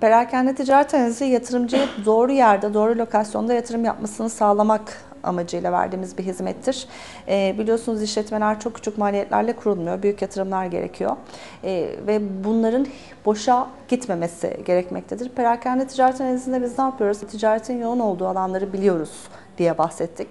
Perakende ticaret analizi yatırımcıya doğru yerde, doğru lokasyonda yatırım yapmasını sağlamak amacıyla verdiğimiz bir hizmettir. E, biliyorsunuz işletmeler çok küçük maliyetlerle kurulmuyor. Büyük yatırımlar gerekiyor. E, ve bunların boşa gitmemesi gerekmektedir. Perakende ticaret analizinde biz ne yapıyoruz? Ticaretin yoğun olduğu alanları biliyoruz diye bahsettik.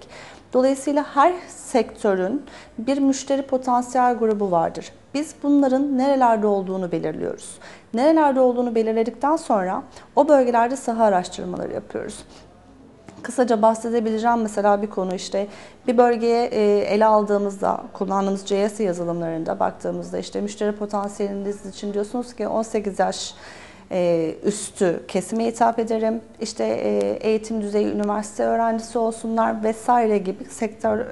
Dolayısıyla her sektörün bir müşteri potansiyel grubu vardır. Biz bunların nerelerde olduğunu belirliyoruz. Nerelerde olduğunu belirledikten sonra o bölgelerde saha araştırmaları yapıyoruz. Kısaca bahsedebileceğim mesela bir konu işte bir bölgeye e, ele aldığımızda kullandığımız CS yazılımlarında baktığımızda işte müşteri potansiyeliniz için diyorsunuz ki 18 yaş e, üstü kesime hitap ederim. İşte e, eğitim düzeyi üniversite öğrencisi olsunlar vesaire gibi sektör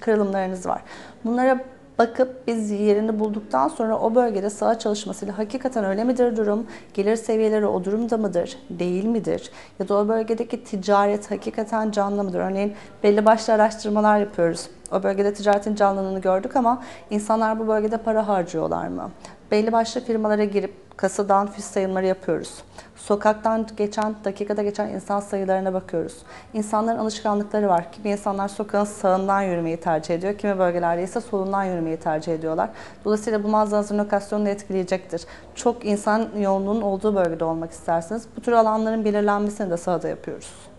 kırılımlarınız var. Bunlara bakıp biz yerini bulduktan sonra o bölgede saha çalışmasıyla hakikaten öyle midir durum, gelir seviyeleri o durumda mıdır, değil midir? Ya da o bölgedeki ticaret hakikaten canlı mıdır? Örneğin belli başlı araştırmalar yapıyoruz. O bölgede ticaretin canlılığını gördük ama insanlar bu bölgede para harcıyorlar mı? Belli başlı firmalara girip kasadan fiş sayımları yapıyoruz. Sokaktan geçen, dakikada geçen insan sayılarına bakıyoruz. İnsanların alışkanlıkları var. Kimi insanlar sokağın sağından yürümeyi tercih ediyor. Kimi bölgelerde ise solundan yürümeyi tercih ediyorlar. Dolayısıyla bu mağazanızın lokasyonunu etkileyecektir. Çok insan yoğunluğunun olduğu bölgede olmak isterseniz bu tür alanların belirlenmesini de sahada yapıyoruz.